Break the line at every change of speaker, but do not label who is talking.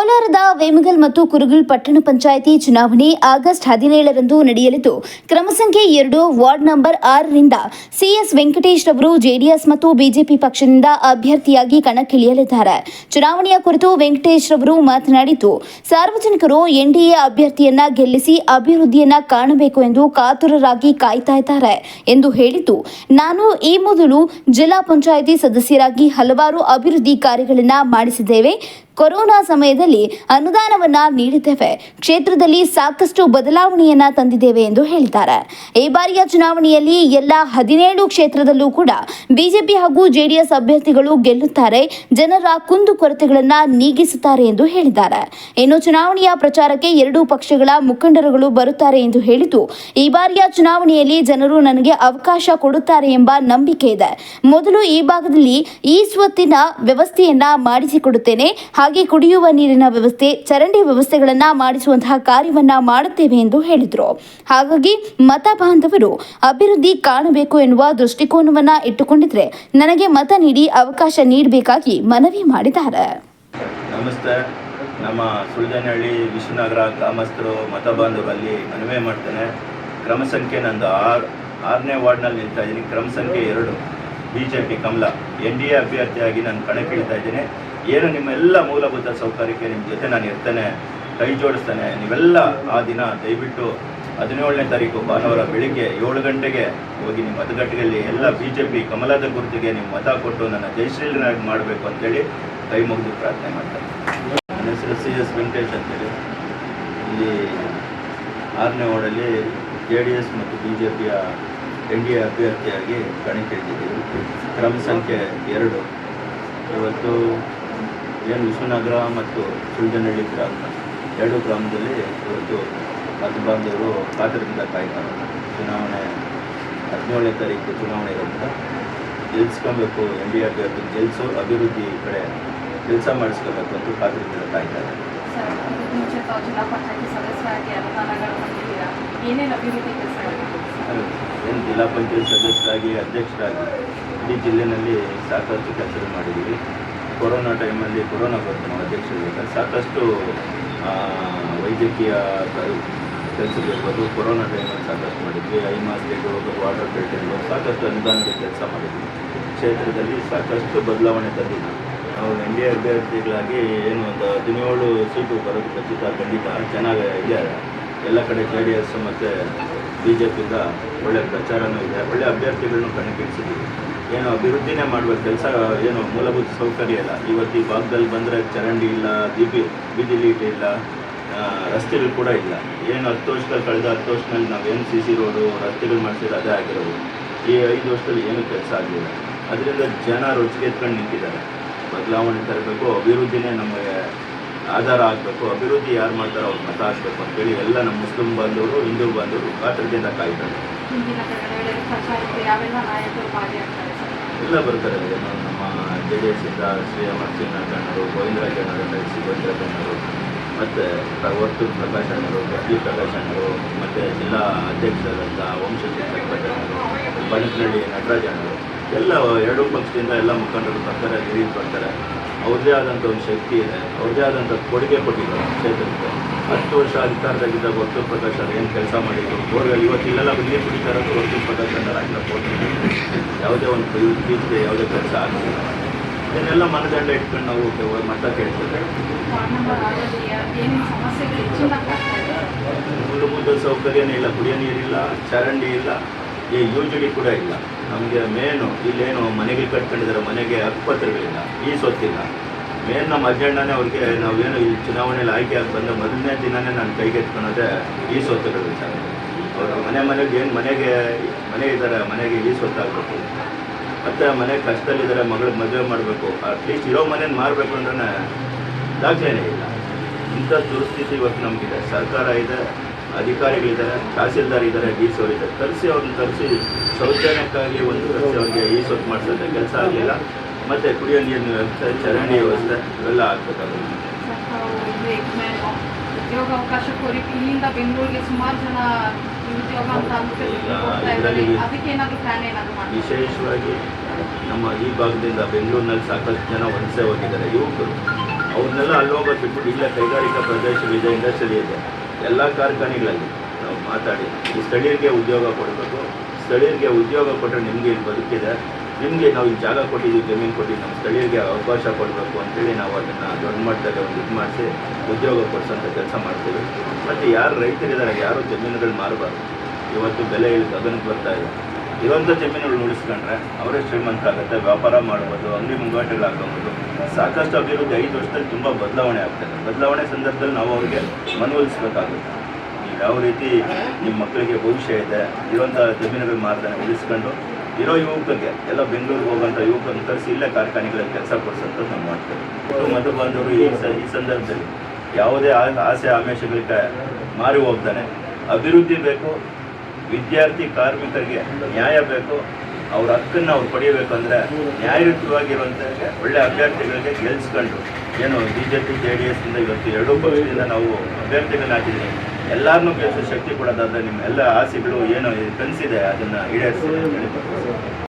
ಕೋಲಾರದ ವೇಮಗಲ್ ಮತ್ತು ಕುರುಗಲ್ ಪಟ್ಟಣ ಪಂಚಾಯಿತಿ ಚುನಾವಣೆ ಆಗಸ್ಟ್ ಹದಿನೇಳರಂದು ನಡೆಯಲಿದ್ದು, ಕ್ರಮ ಸಂಖ್ಯೆ ಎರಡು, ವಾರ್ಡ್ ನಂಬರ್ ಆರರಿಂದ ಸಿಎಸ್ ವೆಂಕಟೇಶ್ ರವರು ಜೆಡಿಎಸ್ ಮತ್ತು ಬಿಜೆಪಿ ಪಕ್ಷದಿಂದ ಅಭ್ಯರ್ಥಿಯಾಗಿ ಕಣಕ್ಕಿಳಿಯಲಿದ್ದಾರೆ. ಚುನಾವಣೆಯ ಕುರಿತು ವೆಂಕಟೇಶ್ ರವರು ಮಾತನಾಡಿದ್ದು, ಸಾರ್ವಜನಿಕರು ಎನ್ಡಿಎ ಅಭ್ಯರ್ಥಿಯನ್ನ ಗೆಲ್ಲಿಸಿ ಅಭಿವೃದ್ಧಿಯನ್ನ ಕಾಣಬೇಕು ಎಂದು ಕಾತುರರಾಗಿ ಕಾಯ್ತಾ ಇದ್ದಾರೆ ಎಂದು ಹೇಳಿದ್ದು, ನಾನು ಈ ಮೊದಲು ಜಿಲ್ಲಾ ಪಂಚಾಯಿತಿ ಸದಸ್ಯರಾಗಿ ಹಲವಾರು ಅಭಿವೃದ್ಧಿ ಕಾರ್ಯಗಳನ್ನು ಮಾಡಿಸಿದ್ದೇವೆ. ಕೊರೋನಾ ಸಮಯದಲ್ಲಿ ಅನುದಾನವನ್ನ ನೀಡಿದ್ದೇವೆ. ಕ್ಷೇತ್ರದಲ್ಲಿ ಸಾಕಷ್ಟು ಬದಲಾವಣೆಯನ್ನ ತಂದಿದ್ದೇವೆ ಎಂದು ಹೇಳಿದ್ದಾರೆ. ಈ ಬಾರಿಯ ಚುನಾವಣೆಯಲ್ಲಿ ಎಲ್ಲ ಹದಿನೇಳು ಕ್ಷೇತ್ರದಲ್ಲೂ ಕೂಡ ಬಿಜೆಪಿ ಹಾಗೂ ಜೆಡಿಎಸ್ ಅಭ್ಯರ್ಥಿಗಳು ಗೆಲ್ಲುತ್ತಾರೆ. ಜನರ ಕುಂದುಕೊರತೆಗಳನ್ನ ನೀಗಿಸುತ್ತಾರೆ ಎಂದು ಹೇಳಿದ್ದಾರೆ. ಇನ್ನು ಚುನಾವಣೆಯ ಪ್ರಚಾರಕ್ಕೆ ಎರಡೂ ಪಕ್ಷಗಳ ಮುಖಂಡರುಗಳು ಬರುತ್ತಾರೆ ಎಂದು ಹೇಳಿದ್ದು, ಈ ಬಾರಿಯ ಚುನಾವಣೆಯಲ್ಲಿ ಜನರು ನನಗೆ ಅವಕಾಶ ಕೊಡುತ್ತಾರೆ ಎಂಬ ನಂಬಿಕೆ ಇದೆ. ಮೊದಲು ಈ ಭಾಗದಲ್ಲಿ ಈ ಸ್ವತ್ತಿನ ವ್ಯವಸ್ಥೆಯನ್ನ ಮಾಡಿಸಿಕೊಡುತ್ತೇನೆ. ಕುಡಿಯುವ ನೀರಿನ ವ್ಯವಸ್ಥೆ, ಚರಂಡಿ ವ್ಯವಸ್ಥೆಗಳನ್ನ ಮಾಡಿಸುವಂತಹ ಕಾರ್ಯವನ್ನ ಮಾಡುತ್ತೇವೆ ಎಂದು ಹೇಳಿದರು. ಹಾಗಾಗಿ ಮತ ಬಾಂಧವರು ಅಭಿವೃದ್ಧಿ ಕಾಣಬೇಕು ಎನ್ನುವ ದೃಷ್ಟಿಕೋನವನ್ನ ಇಟ್ಟುಕೊಂಡಿದ್ರೆ ನನಗೆ ಮತ ನೀಡಿ ಅವಕಾಶ ನೀಡಬೇಕಾಗಿ ಮನವಿ ಮಾಡಿದ್ದಾರೆ.
ನಮಸ್ತೆ. ನಮ್ಮ ಸುಳ್ಜನಹಳ್ಳಿ ವಿಶ್ವನಗರ ಗ್ರಾಮಸ್ಥರು, ಮತ ಬಾಂಧವರಲ್ಲಿ ಮನವಿ ಮಾಡ್ತೇನೆ. ಕ್ರಮ ಸಂಖ್ಯೆ ನಂದು ಆರು, ಆರನೇ ವಾರ್ಡ್ನಲ್ಲಿ ನಿಲ್ತಾ ಇದ್ದೀನಿ ಕ್ರಮ ಸಂಖ್ಯೆ ಎರಡು ಬಿ ಜೆ ಪಿ ಕಮಲ. ಎನ್ ಡಿ ಎ ಅಭ್ಯರ್ಥಿಯಾಗಿ ನಾನು ಕಣಕ್ಕಿಳಿತಾ ಇದ್ದೀನಿ. ಏನು ನಿಮ್ಮೆಲ್ಲ ಮೂಲಭೂತ ಸೌಕರ್ಯಕ್ಕೆ ನಿಮ್ಮ ಜೊತೆ ನಾನು ಇರ್ತೇನೆ, ಕೈ ಜೋಡಿಸ್ತೇನೆ, ನೀವೆಲ್ಲ ಆ ದಿನ ದಯವಿಟ್ಟು ಹದಿನೇಳನೇ ತಾರೀಕು ಭಾನುವಾರ ಬೆಳಿಗ್ಗೆ ಏಳು ಗಂಟೆಗೆ ಹೋಗಿ ನಿಮ್ಮ ಮತಗಟ್ಟೆಯಲ್ಲಿ ಎಲ್ಲ ಬಿ ಜೆ ಪಿ ಕಮಲದ ಗುರುತಿಗೆ ನೀವು ಮತ ಕೊಟ್ಟು ನನ್ನ ಜಯಶ್ರೀಲನಾಗಿ ಮಾಡಬೇಕು ಅಂತೇಳಿ ಕೈ ಮುಗಿದು ಪ್ರಾರ್ಥನೆ ಮಾಡ್ತಾರೆ ನನ್ನ ಹೆಸರು ಸಿ ಎಸ್ ವೆಂಕಟೇಶ್ ಅಂತೇಳಿ. ಇಲ್ಲಿ ಆರನೇ ವಾರ್ಡಲ್ಲಿ ಜೆ ಡಿ ಎಸ್ ಮತ್ತು ಬಿ ಜೆ ಪಿಯ ಎನ್ ಡಿ ಎ ಅಭ್ಯರ್ಥಿಯಾಗಿ ಕಣಕ್ಕಿಳಿದಿದ್ದೀವಿ. ಕ್ರಮ ಸಂಖ್ಯೆ ಎರಡು. ಇವತ್ತು ಏನು ವಿಶ್ವನಗರ ಮತ್ತು ಸುಲ್ಜನಹಳ್ಳಿ ಗ್ರಾಮ ಎರಡು ಗ್ರಾಮದಲ್ಲಿ ಇವತ್ತು ಮತಬಾಂಧವರು ಕಾತರದಿಂದ ಕಾಯ್ತಾರೆ. ಚುನಾವಣೆ ಹದಿನೇಳನೇ ತಾರೀಕು ಚುನಾವಣೆ ಇರೋದ್ರಿಂದ ಗೆಲ್ಸ್ಕೊಬೇಕು ಎನ್ ಡಿ ಎ ಅಭ್ಯರ್ಥಿ ಗೆಲ್ಸು ಅಭಿವೃದ್ಧಿ ಕಡೆ ಕೆಲಸ ಮಾಡಿಸ್ಕೋಬೇಕು ಅಂತ ಕಾತರದಿಂದ ಕಾಯ್ತಾರೆ. ಏನು ಜಿಲ್ಲಾ ಪಂಚಾಯತ್ ಸದಸ್ಯರಾಗಿ ಅಧ್ಯಕ್ಷರಾಗಿ ಇಡೀ ಜಿಲ್ಲೆಯಲ್ಲಿ ಸಾಕಷ್ಟು ಕೆಲಸ ಮಾಡಿದ್ದೀವಿ. ಕೊರೋನಾ ಟೈಮಲ್ಲಿ ಕೊರೋನಾ ಬಂತು ನಾವು ಸಾಕಷ್ಟು ವೈದ್ಯಕೀಯ ಕೆಲಸಗಳಿರ್ಬೋದು. ಕೊರೋನಾ ಟೈಮಲ್ಲಿ ಸಾಕಷ್ಟು ಮಾಡಿದ್ವಿ. ಐ ಮಾಸ್ಕೆಗಳು ವಾಟರ್ ಫಿಲ್ಟರ್ಗಳು ಸಾಕಷ್ಟು ಅನುದಾನದ ಕೆಲಸ ಮಾಡಿದ್ವಿ. ಕ್ಷೇತ್ರದಲ್ಲಿ ಸಾಕಷ್ಟು ಬದಲಾವಣೆ ತಂದಿದ್ವಿ ನಾವು ಎನ್ ಡಿ ಎ ಅಭ್ಯರ್ಥಿಗಳಾಗಿ ಏನು ಒಂದು ಹದಿನೇಳು ಸೀಟು ಬರೋದು ಖಚಿತ, ಖಂಡಿತ ಚೆನ್ನಾಗಿ ಇದೆ ಎಲ್ಲ ಕಡೆ ಜೆ ಡಿ ಎಸ್ ಮತ್ತು ಬಿ ಜೆ ಪಿಯಿಂದ ಒಳ್ಳೆ ಪ್ರಚಾರನೂ ಇದೆ. ಒಳ್ಳೆ ಅಭ್ಯರ್ಥಿಗಳನ್ನು ಕಣಕ್ಕಿಳಿಸಿದ್ದೀವಿ. ಏನು ಅಭಿವೃದ್ಧಿನೇ ಮಾಡಬೇಕು ಕೆಲಸ, ಏನು ಮೂಲಭೂತ ಸೌಕರ್ಯ ಇಲ್ಲ. ಇವತ್ತು ಈ ಭಾಗದಲ್ಲಿ ಬಂದರೆ ಚರಂಡಿ ಇಲ್ಲ ದೀಪಿ ಬೀದಿ ಇಲ್ಲ ರಸ್ತೆಗಳು ಕೂಡ ಇಲ್ಲ. ಏನು ಹತ್ತು ವರ್ಷದಲ್ಲಿ, ಕಳೆದ ಹತ್ತು ವರ್ಷದಲ್ಲಿ ನಾವು ಏನು ಸಿ ಸಿ ರೋಡು ರಸ್ತೆಗಳು ಮಾಡಿಸಿದ್ರೆ ಅದೇ ಆಗಿರೋದು. ಈ ಐದು ವರ್ಷದಲ್ಲಿ ಏನೂ ಕೆಲಸ ಆಗಲಿಲ್ಲ. ಅದರಿಂದ ಜನ ರೊಚ್ಚಿಗೆ ಎತ್ಕೊಂಡು ನಿಂತಿದ್ದಾರೆ. ಬದಲಾವಣೆ ತರಬೇಕು, ಅಭಿವೃದ್ಧಿನೇ ನಮಗೆ ಆಧಾರ ಆಗಬೇಕು. ಅಭಿವೃದ್ಧಿ ಯಾರು ಮಾಡ್ತಾರೋ ಅವ್ರು ಮತ ಹಾಕ್ಬೇಕು ಅಂತೇಳಿ ಎಲ್ಲ ನಮ್ಮ ಮುಸ್ಲಿಂ ಬಾಂಧವರು, ಹಿಂದೂ ಬಾಂಧವರು ಕಾತರದಿಂದ ಕಾಯ್ತಾರೆ. ಎಲ್ಲ ಬರ್ತಾರೆ ನಮ್ಮ ಜೆ ಡಿ ಎಸ್ಸಿಂದ ಶ್ರೀ ಅಮರ್ ಸಿಂಗ್ ಗೋವಿಂದ್ರ ಗೋವಿಂದರಾಜ್ ಅಣ್ಣರು ಸಿ ಗೋವಿಂದರಾಜ್ ಅಣ್ಣರು ಮತ್ತು ಪ್ರವರ್ತು ಪ್ರಕಾಶ್ ಅಣ್ಣರು ಪ್ರದೀಪ್ ಪ್ರಕಾಶ್ ಅಣ್ಣರು ಮತ್ತು ಜಿಲ್ಲಾ ಅಧ್ಯಕ್ಷರಾದಂಥ ಅಣ್ಣರು ಬಣಕನಹಳ್ಳಿ ನಟರಾಜ್ ಅಣ್ಣರು ಎಲ್ಲ ಎರಡೂ ಪಕ್ಷದಿಂದ ಎಲ್ಲ ಮುಖಂಡರು ಬರ್ತಾರೆ ಹಿರಿಯರು ಬರ್ತಾರೆ ಅವ್ರದ್ದೇ ಆದಂಥ ಒಂದು ಶಕ್ತಿ ಇದೆ. ಅವ್ರದೇ ಆದಂಥ ಕೊಡುಗೆ ಕೊಟ್ಟಿದ್ದಾರೆ ಕ್ಷೇತ್ರಕ್ಕೆ. ಹತ್ತು ವರ್ಷ ಅಧಿಕಾರದಲ್ಲಿದ್ದ ವರ್ತೂರು ಪ್ರಕಾಶ್ ಅವರು ಏನು ಕೆಲಸ ಮಾಡಿದ್ರು? ಬೋರ್ವೆಲ್ ಇವತ್ತು ಇಲ್ಲೆಲ್ಲ ನೀರು ಕುಡಿತಾ ಇರೋದು ವರ್ತೂರು ಪ್ರಕಾಶ್ ಫೋಟೋ ಯಾವುದೇ ಒಂದು ಇತ್ತೀಚೆಗೆ ಯಾವುದೇ ಕೆಲಸ ಆಗಲಿಲ್ಲ ಇದನ್ನೆಲ್ಲ ಮನದಂಡ ಇಟ್ಕೊಂಡು ನಾವು ಮತ
ಕೇಳ್ತೇವೆ. ಮುಂದೆ
ಮುಂದೆ ಸೌಕರ್ಯನೇ ಇಲ್ಲ, ಕುಡಿಯೋ ನೀರಿಲ್ಲ, ಚರಂಡಿ ಇಲ್ಲ, ಈ ಯು ಜಿ ಕೂಡ ಇಲ್ಲ. ನಮಗೆ ಮೇನು, ಇಲ್ಲೇನು ಮನೆಗೆ ಕಟ್ಕೊಂಡಿದ್ದಾರೆ, ಮನೆಗೆ ಹಕ್ಕುಪತ್ರಗಳಿಲ್ಲ ಈ ಸೊತ್ತಿಲ್ಲ. ಮೇನ್ ನಮ್ಮ ಅಜೆಂಡಾನೇ ಅವ್ರಿಗೆ ನಾವೇನು ಈ ಚುನಾವಣೆಯಲ್ಲಿ ಆಯ್ಕೆ ಆಗಿ ಬಂದ ಮೊದಲನೇ ದಿನನೇ ನಾನು ಕೈಗೆತ್ಕೊಳ್ಳೋದೇ ಈ ಸ್ವತ್ತುಗಳ ವಿಚಾರ. ಅವರು ಮನೆ ಮನೆಗೆ ಏನು ಮನೆಗೆ ಮನೆ ಇದ್ದಾರೆ, ಮನೆಗೆ ಈ ಸ್ವತ್ತಾಗಬೇಕು ಮತ್ತು ಮನೆ ಕಷ್ಟದಲ್ಲಿದ್ದಾರೆ ಮಗಳಿಗೆ ಮದುವೆ ಮಾಡಬೇಕು. ಅಟ್ಲೀಸ್ಟ್ ಇರೋ ಮನೇನ ಮಾರಬೇಕು ಅಂದ್ರೆ ದಾಖಲೆನೇ ಇಲ್ಲ. ಇಂಥ ದುಸ್ಥಿತಿ ಇವತ್ತು ನಮಗಿದೆ. ಸರ್ಕಾರ ಇದೆ, ಅಧಿಕಾರಿಗಳಿದ್ದಾರೆ, ತಹಸೀಲ್ದಾರ್ ಇದ್ದಾರೆ ಡಿ ಸಿ ಇದ್ದಾರೆ. ತರಿಸಿ ಅವ್ರನ್ನ ತರಿಸಿ ಸೌಜನ್ಯಕ್ಕಾಗಿ ಒಂದು ಅವ್ರಿಗೆ ಈ ಸೊತ್ತು ಮಾಡಿಸೋದೇ ಕೆಲಸ ಆಗಲಿಲ್ಲ. ಮತ್ತು ಕುಡಿಯೋ ನೀರಿನ ವ್ಯವಸ್ಥೆ, ಚರಂಡಿ ವ್ಯವಸ್ಥೆ ಇವೆಲ್ಲ
ಕೋರಿ ಇಲ್ಲಿಂದ ಬೆಂಗಳೂರಿಗೆ ಸುಮಾರು ಜನ
ವಿಶೇಷವಾಗಿ ನಮ್ಮ ಈ ಭಾಗದಿಂದ ಬೆಂಗಳೂರಿನಲ್ಲಿ ಸಾಕಷ್ಟು ಜನ ವಲಸೆ ಹೋಗಿದ್ದಾರೆ, ಯುವಕರು. ಅವ್ರನ್ನೆಲ್ಲ ಅಲ್ಲಿ ಹೋಗೋದು ಬಿಟ್ಬಿಟ್ಟು ಇಲ್ಲೇ ಕೈಗಾರಿಕಾ ಪ್ರದೇಶವಿದೆ ಇಂಡಸ್ಟ್ರಿ ಇದೆ. ಎಲ್ಲ ಕಾರ್ಖಾನೆಗಳಲ್ಲಿ ನಾವು ಮಾತಾಡಿ, ಈ ಸ್ಥಳೀಯರಿಗೆ ಉದ್ಯೋಗ ಕೊಡಬೇಕು. ಸ್ಥಳೀಯರಿಗೆ ಉದ್ಯೋಗ ಕೊಟ್ಟರೆ ನಿಮಗೆ ಇಲ್ಲಿ ಬದುಕಿದೆ. ನಿಮಗೆ ನಾವು ಈ ಜಾಗ ಕೊಟ್ಟಿದ್ದೀವಿ, ಜಮೀನು ಕೊಟ್ಟಿದ್ದೀವಿ, ನಮ್ಮ ಸ್ಥಳೀಯರಿಗೆ ಅವಕಾಶ ಕೊಡಬೇಕು ಅಂತೇಳಿ ನಾವು ಅದನ್ನು ದೊಡ್ಡ ಮಟ್ಟದಲ್ಲಿ ಒಂದು ಇದು ಮಾಡಿಸಿ ಉದ್ಯೋಗ ಕೊಡಿಸೋಂಥ ಕೆಲಸ ಮಾಡ್ತೀವಿ. ಮತ್ತು ಯಾರು ರೈತರಿದ್ದಾರೆ, ಯಾರು ಜಮೀನುಗಳು ಮಾರಬಾರ್ದು. ಇವತ್ತು ಬೆಲೆ ಇಳಿದು ಅದನ್ನು ಬರ್ತಾ ಇದೆ. ಇರುವಂಥ ಜಮೀನುಗಳು ಉಳಿಸ್ಕೊಂಡ್ರೆ ಅವರೇ ಶ್ರೀಮಂತರಾಗುತ್ತೆ ವ್ಯಾಪಾರ ಮಾಡ್ಬೋದು, ಅಂಗಡಿ ಮುಂಗಾಟಗಳು ಹಾಕೋಬೋದು ಸಾಕಷ್ಟು ಅಭಿವೃದ್ಧಿ, ಐದು ವರ್ಷದಲ್ಲಿ ತುಂಬ ಬದಲಾವಣೆ ಆಗ್ತದೆ. ಬದಲಾವಣೆ ಸಂದರ್ಭದಲ್ಲಿ ನಾವು ಅವರಿಗೆ ಮನವೊಲಿಸ್ಬೇಕಾಗುತ್ತೆ. ನೀವು ಯಾವ ರೀತಿ ನಿಮ್ಮ ಮಕ್ಕಳಿಗೆ ಭವಿಷ್ಯ ಇದೆ, ಇರುವಂಥ ಜಮೀನುಗಳು ಮಾರ್ಗ ಉಳಿಸ್ಕೊಂಡು ಇರೋ ಯುವಕರಿಗೆ, ಎಲ್ಲ ಬೆಂಗಳೂರಿಗೆ ಹೋಗುವಂಥ ಯುವಕರನ್ನು ಕರೆಸಿ ಇಲ್ಲೇ ಕಾರ್ಖಾನೆಗಳಲ್ಲಿ ಕೆಲಸ ಕೊಡಿಸೋಂಥದ್ದು ನಾವು ಮಾಡ್ತೇವೆ. ಮಧು ಬಾಂಧವರು ಈ ಈ ಸಂದರ್ಭದಲ್ಲಿ ಯಾವುದೇ ಆಸೆ ಆಮಿಷಗಳಿಗೆ ಮಾರಿ ಹೋಗ್ತಾನೆ. ಅಭಿವೃದ್ಧಿ ಬೇಕು, ವಿದ್ಯಾರ್ಥಿ ಕಾರ್ಮಿಕರಿಗೆ ನ್ಯಾಯ ಬೇಕು, ಅವ್ರ ಹಕ್ಕನ್ನು ಅವ್ರು ಪಡೆಯಬೇಕು ಅಂದರೆ ನ್ಯಾಯಯುತವಾಗಿರುವಂಥ ಒಳ್ಳೆ ಅಭ್ಯರ್ಥಿಗಳಿಗೆ ಗೆಲ್ಸ್ಕೊಂಡು, ಏನು ಬಿ ಜೆ ಪಿ ಜೆ ಡಿ ಎಸ್ನಿಂದ ಇವತ್ತು ಎರಡೂ ಪಕ್ಷದಿಂದ ನಾವು ಅಭ್ಯರ್ಥಿಗಳನ್ನ ಹಾಕಿದ್ದೀವಿ ಎಲ್ಲರನ್ನೂ ಕೇಳಿಸೋ ಶಕ್ತಿ ಕೊಡೋದಾದ್ರೆ ನಿಮ್ಮ ಎಲ್ಲ ಆಸೆಗಳು ಏನು ಕನಸಿದೆ ಅದನ್ನು ಈಡೇರಿಸಿ